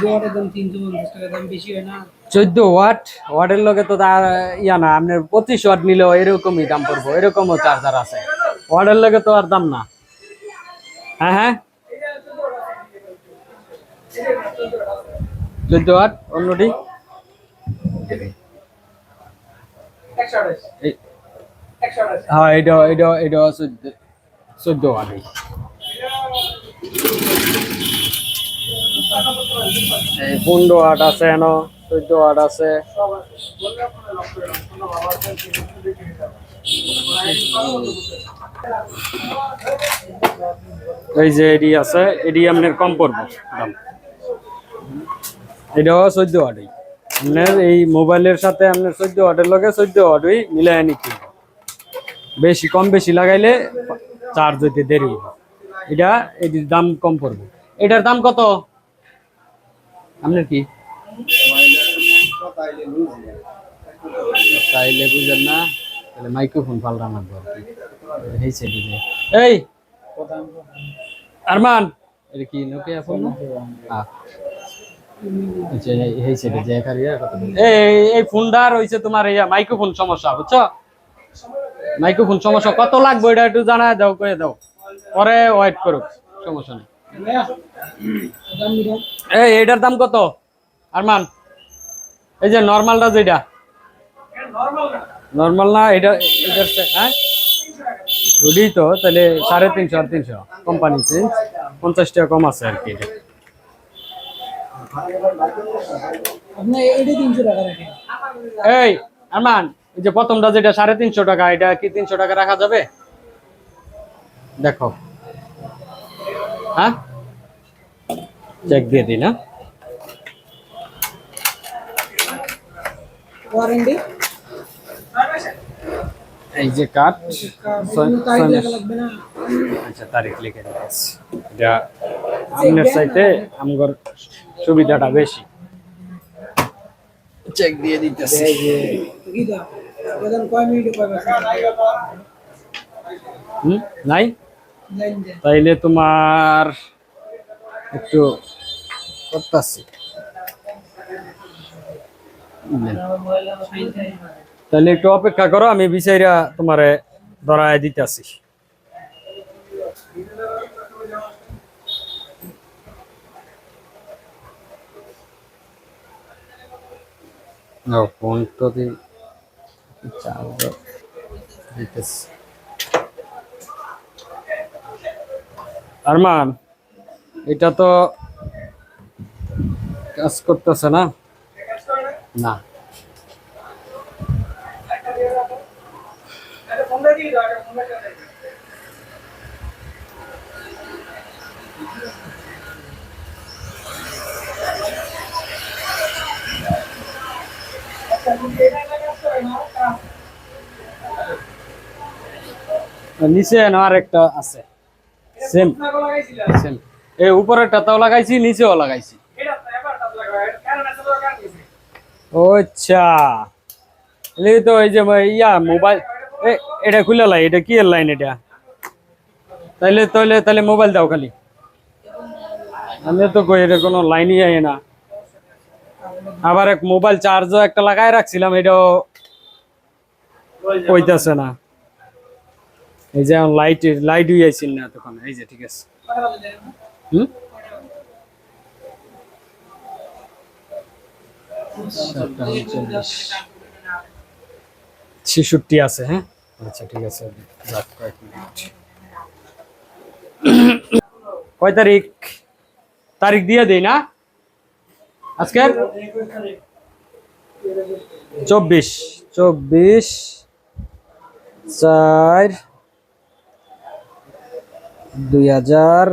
জোয়ারের দাম তিনশো পঞ্চাশ টাকা দাম বেশি হয় না? চোদ্দ ওয়াট ওয়াটের লগে তো তার ইয়া না আপনার পঁচিশ ওয়াট নিলেও এরকমই দাম পড়ব এরকমও চার্জার আছে। ওয়াটের লগে তো আর দাম না। হ্যাঁ হ্যাঁ? চোদ্দ ওয়াট অন্যটি? হ্যাঁ এটা এটা এটা চোদ্দ। চোদ্দ ওয়াট এই পনেরো ওয়াট আছে এন, চোদ্দ ওয়াট আছে। এই যে এডি আছে, এডি আপনার কম পড়ব দাম। এটাও চোদ্দ ওয়াটই আপনার এই মোবাইলের সাথে আপনার চোদ্দ ওয়াটের লগে চোদ্দ ওয়াটই মিলাই নিতে। বেশি, কম বেশি লাগাইলে চার্জ হইতে দেরি। এটা এটির দাম কম পড়বে। এটার দাম কত? আপনার কি? তাইলে বুঝেন না তাহলে মাইক্রোফোন পাল্টা মারবো আর কি। এই এই আরমান। এটা কি নোকিয়া ফোন হ্যাঁ এই- ফোনটার তোমার ইয়া মাইক্রোফোন সমস্যা বুঝছ? মাইক্রোফোন সমস্যা। কত লাগবে এটা একটু জানা দাও করে দাও। পরে ওয়েট করো সমস্যা নেই। এই এটার দাম কত? আরমান এই যে নর্মালটা যেটা। নর্মাল না এটা এটার হ্যাঁ? রুডি তো তাহলে সাড়ে তিনশো আর তিনশো। কোম্পানি চেঞ্জ পঞ্চাশ টাকা কম আছে আর কি এই আরমান এই যে প্রথমটা যেটা সাড়ে তিনশো টাকা এটা কি তিনশো টাকা রাখা যাবে? দেখো। হ্যাঁ? চেক দিয়ে দিই না। ওয়ারেন্টি এই যে লেখা আচ্ছা তারিখ লিখে দিতেছি এটা আপনার চাইতে আমগর সুবিধাটা বেশি। চেক দিয়ে দিতেছি। কি কয় মিনিটে কয় হুম? নাই? তাইলে তোমার একটু করতেছি। তাহলে একটু অপেক্ষা করো আমি বিচাইরা তোমারে ধরায় দিতেছি। ফোন তো দি- চার্জার দিতেছি। আরমান এটা তো কাজ করতেছে না? না। নিচে আর একটা আছে। সেম সেম এই উপরেরটা তাও লাগাইছি, নিচেও লাগাইছি। আচ্ছা। যে ইয়া, মোবাইল এটা খুলে লাই, এটা কি লাইন এটা? তাইলে তাইলে মোবাইল দাও খালি। আমি তো কই, এটা কোনো লাইনই আয় না। আবার এক মোবাইল চার্জও একটা লাগাই রাখছিলাম, এটাও কইতাছে না। এই যে লাইট লাইট হইয়াছিল না তখন, এই যে ঠিক আছে। হুম? আছে হ্যাঁ? আচ্ছা ঠিক আছে। কয় তারিখ? তারিখ দিয়ে দেই না? আজকে চব্বিশ চব্বিশ চার দুই হাজার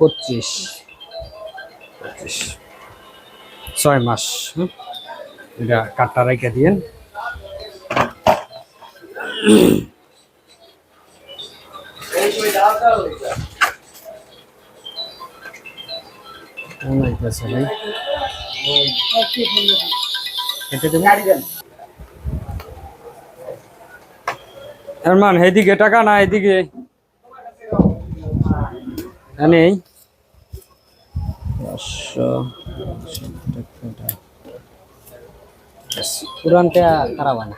পঁচিশ পঁচিশ ছয় মাস হুম? এটা কাটটা রেখে দিয়েন কেমন লাগতেছে ভাই কেটে দেবেন? আরমান এদিকে টাকা না এদিকে। নেই। পুরানটা খারাপ না।